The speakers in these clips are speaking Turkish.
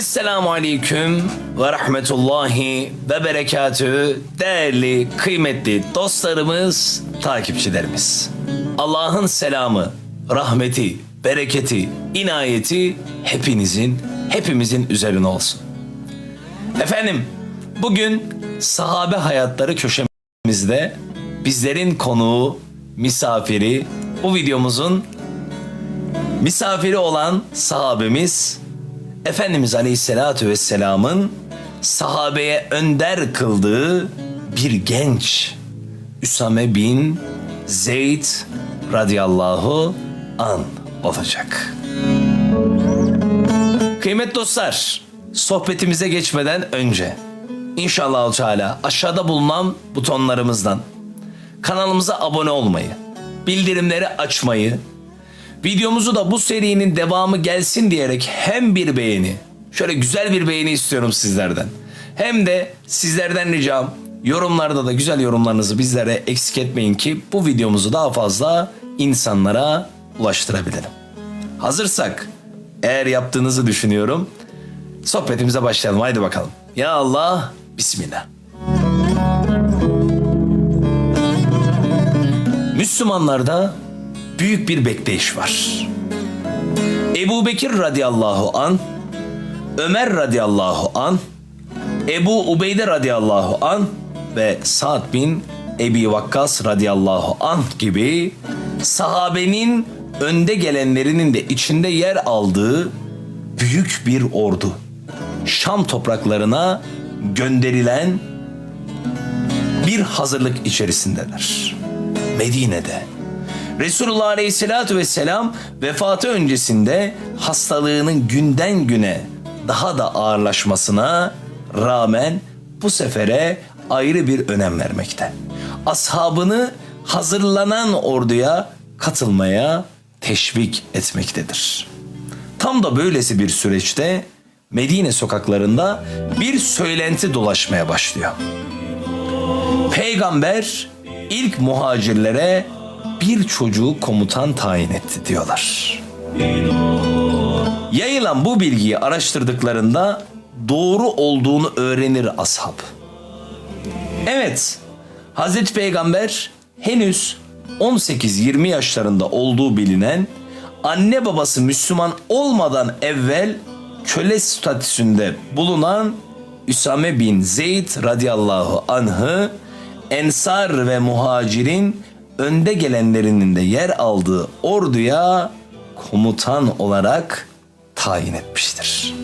Esselamu Aleyküm ve Rahmetullahi ve Berekatü değerli, kıymetli dostlarımız, takipçilerimiz. Allah'ın selamı, rahmeti, bereketi, inayeti hepinizin, hepimizin üzerine olsun. Efendim, bugün sahabe hayatları köşemizde bizlerin konuğu, misafiri, bu videomuzun misafiri olan sahabemiz Efendimiz Aleyhisselatü Vesselam'ın sahabeye önder kıldığı bir genç Üsame bin Zeyd radıyallahu an olacak. Kıymet dostlar, sohbetimize geçmeden önce inşallah Teala aşağıda bulunan butonlarımızdan kanalımıza abone olmayı, bildirimleri açmayı, videomuzu da bu serinin devamı gelsin diyerek hem bir beğeni, şöyle güzel bir beğeni istiyorum sizlerden. Hem de sizlerden ricam yorumlarda da güzel yorumlarınızı bizlere eksik etmeyin ki bu videomuzu daha fazla insanlara ulaştırabilelim. Hazırsak eğer yaptığınızı düşünüyorum. Sohbetimize başlayalım. Haydi bakalım. Ya Allah, Bismillah. Müslümanlarda büyük bir bekleyiş var. Ebu Bekir radıyallahu an, Ömer radıyallahu an, Ebu Ubeyde radıyallahu an ve Sa'd bin Ebi Vakkas radıyallahu an gibi sahabenin önde gelenlerinin de içinde yer aldığı büyük bir ordu. Şam topraklarına gönderilen bir hazırlık içerisindeler. Medine'de. Resulullah Aleyhisselatü Vesselam vefatı öncesinde hastalığının günden güne daha da ağırlaşmasına rağmen bu sefere ayrı bir önem vermekte. Ashabını hazırlanan orduya katılmaya teşvik etmektedir. Tam da böylesi bir süreçte Medine sokaklarında bir söylenti dolaşmaya başlıyor. Peygamber ilk muhacirlere bir çocuğu komutan tayin etti diyorlar. Yayılan bu bilgiyi araştırdıklarında doğru olduğunu öğrenir ashab. Evet, Hazreti Peygamber henüz 18-20 yaşlarında olduğu bilinen anne babası Müslüman olmadan evvel köle statüsünde bulunan Üsame bin Zeyd radıyallahu anh'ı Ensar ve Muhacir'in önde gelenlerinin de yer aldığı orduya komutan olarak tayin etmiştir.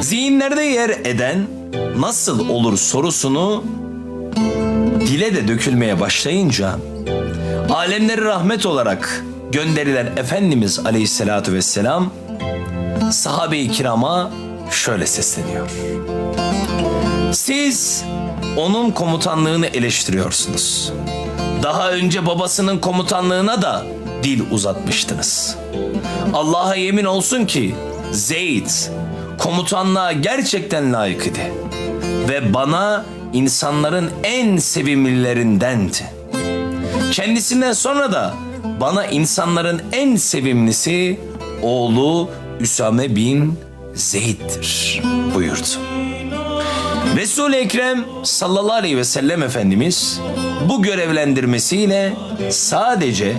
Zihinlerde yer eden nasıl olur sorusunu dile de dökülmeye başlayınca alemleri rahmet olarak gönderilen Efendimiz Aleyhisselatü Vesselam sahabe-i kirama şöyle sesleniyor. Siz onun komutanlığını eleştiriyorsunuz. Daha önce babasının komutanlığına da dil uzatmıştınız. Allah'a yemin olsun ki Zeyd komutanlığa gerçekten layık idi. Ve bana insanların en sevimlilerindendi. Kendisinden sonra da bana insanların en sevimlisi oğlu Üsame bin Zeyd'dir buyurdu. Resul-i Ekrem sallallahu aleyhi ve sellem Efendimiz bu görevlendirmesiyle sadece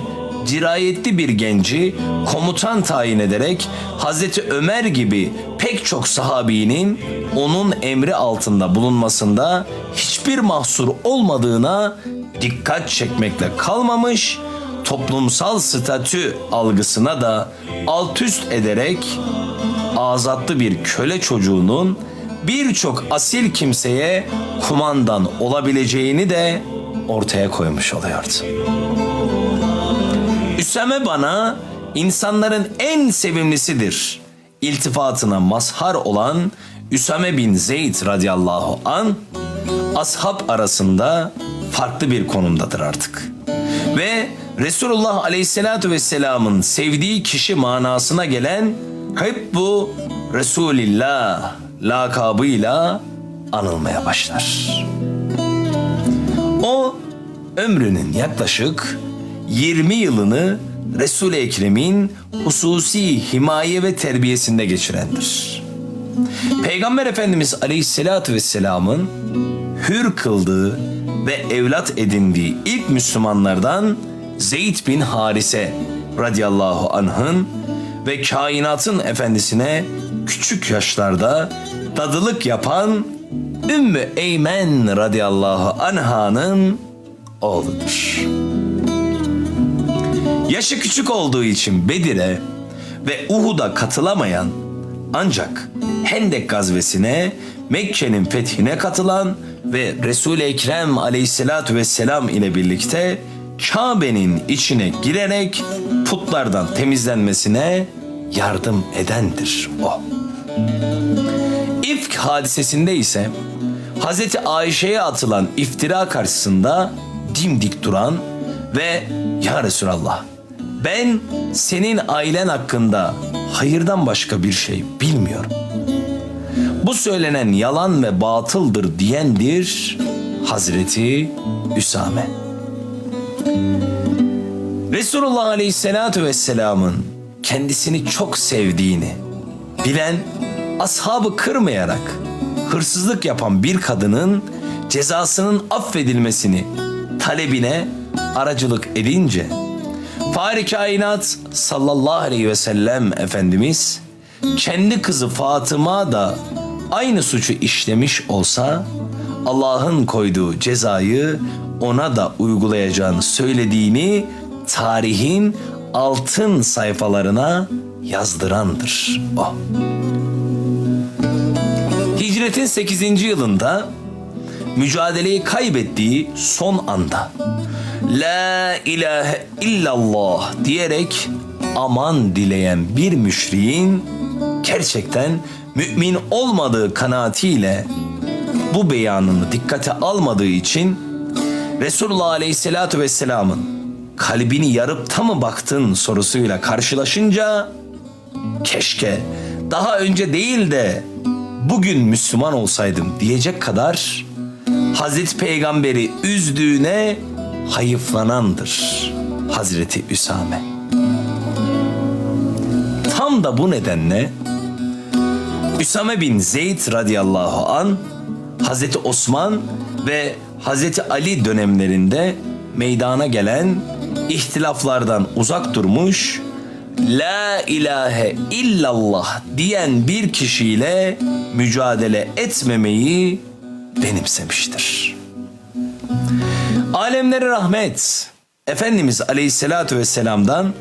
dirayetli bir genci komutan tayin ederek Hazreti Ömer gibi pek çok sahabinin onun emri altında bulunmasında hiçbir mahsur olmadığına dikkat çekmekle kalmamış, toplumsal statü algısına da alt üst ederek azatlı bir köle çocuğunun birçok asil kimseye kumandan olabileceğini de ortaya koymuş oluyordu. Üsame bana insanların en sevimlisidir. İltifatına mazhar olan Üsame bin Zeyd radıyallahu an ashab arasında farklı bir konumdadır artık. Ve Resulullah aleyhissalatu vesselamın sevdiği kişi manasına gelen hep bu Resulillah lakabıyla anılmaya başlar. O ömrünün yaklaşık 20 yılını Resul-i Ekrem'in hususi himaye ve terbiyesinde geçirendir. Peygamber Efendimiz Aleyhisselatü Vesselam'ın hür kıldığı ve evlat edindiği ilk Müslümanlardan Zeyd bin Harise radıyallahu anh'ın ve kainatın efendisine küçük yaşlarda dadılık yapan Ümmü Eymen radıyallahu anh'ın oğludur. Yaşı küçük olduğu için Bedir'e ve Uhud'a katılamayan ancak Hendek gazvesine Mekke'nin fethine katılan ve Resul-i Ekrem aleyhissalatü vesselam ile birlikte Kabe'nin içine girerek putlardan temizlenmesine yardım edendir o. İfk hadisesinde ise Hazreti Ayşe'ye atılan iftira karşısında dimdik duran ve Ya Resulallah ben senin ailen hakkında hayırdan başka bir şey bilmiyorum. Bu söylenen yalan ve batıldır diyendir Hazreti Üsame. Resulullah Aleyhisselatü Vesselam'ın kendisini çok sevdiğini bilen, ashabı kırmayarak hırsızlık yapan bir kadının cezasının affedilmesini talebine aracılık edince Fahri kainat sallallahu aleyhi ve sellem Efendimiz kendi kızı Fatıma da aynı suçu işlemiş olsa Allah'ın koyduğu cezayı ona da uygulayacağını söylediğini tarihin altın sayfalarına yazdırandır o. Hicretin 8. yılında mücadeleyi kaybettiği son anda La ilahe illallah diyerek aman dileyen bir müşriğin gerçekten mümin olmadığı kanaatiyle bu beyanını dikkate almadığı için Resulullah Aleyhisselatü Vesselam'ın kalbini yarıp da mı baktın sorusuyla karşılaşınca keşke daha önce değil de bugün Müslüman olsaydım diyecek kadar Hazreti Peygamber'i üzdüğüne hayıflanandır Hazreti Üsame. Tam da bu nedenle Üsame bin Zeyd radıyallahu an Hazreti Osman ve Hazreti Ali dönemlerinde meydana gelen ihtilaflardan uzak durmuş, La ilahe illallah diyen bir kişiyle mücadele etmemeyi benimsemiştir. Alemlere rahmet, Efendimiz Aleyhisselatü Vesselam'dan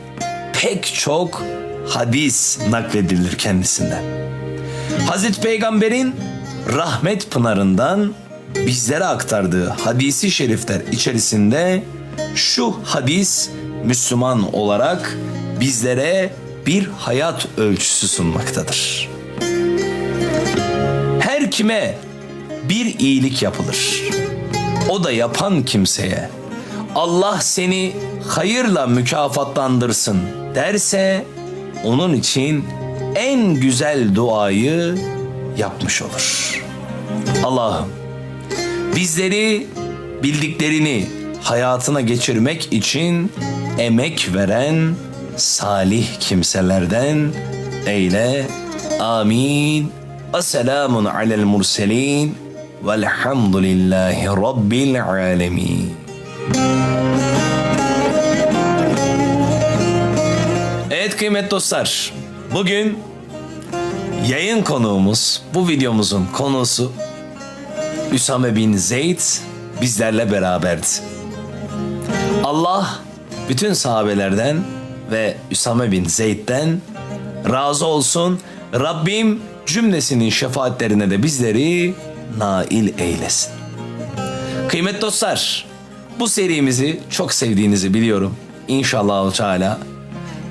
pek çok hadis nakledilir kendisinden. Hazreti Peygamber'in rahmet pınarından bizlere aktardığı hadisi şerifler içerisinde şu hadis Müslüman olarak bizlere bir hayat ölçüsü sunmaktadır. Her kime bir iyilik yapılır. O da yapan kimseye Allah seni hayırla mükafatlandırsın derse onun için en güzel duayı yapmış olur. Allah'ım bizleri bildiklerini hayatına geçirmek için emek veren salih kimselerden eyle. Amin. Esselamun alel murselin. Velhamdülillahi Rabbil alemin. Evet kıymetli dostlar. Bugün yayın konuğumuz, bu videomuzun konusu Üsame bin Zeyd bizlerle beraberdi. Allah bütün sahabelerden ve Üsame bin Zeyd'den razı olsun. Rabbim cümlesinin şefaatlerine de bizleri nail eylesin. Kıymetli dostlar, bu serimizi çok sevdiğinizi biliyorum. İnşallah Teala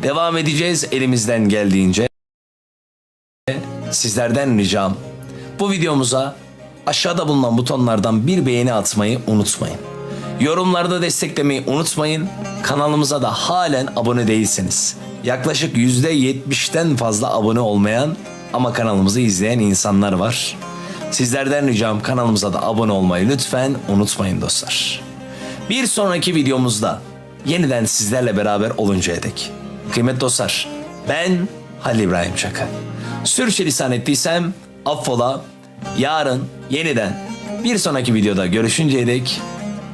devam edeceğiz elimizden geldiğince. Sizlerden ricam bu videomuza aşağıda bulunan butonlardan bir beğeni atmayı unutmayın. Yorumlarda desteklemeyi unutmayın. Kanalımıza da halen abone değilseniz. Yaklaşık %70'ten fazla abone olmayan ama kanalımızı izleyen insanlar var. Sizlerden ricam kanalımıza da abone olmayı lütfen unutmayın dostlar. Bir sonraki videomuzda yeniden sizlerle beraber oluncaya dek. Kıymetli dostlar, ben Halil İbrahim Çaka. Sürçülisan ettiysem affola. Yarın yeniden bir sonraki videoda görüşünceye dek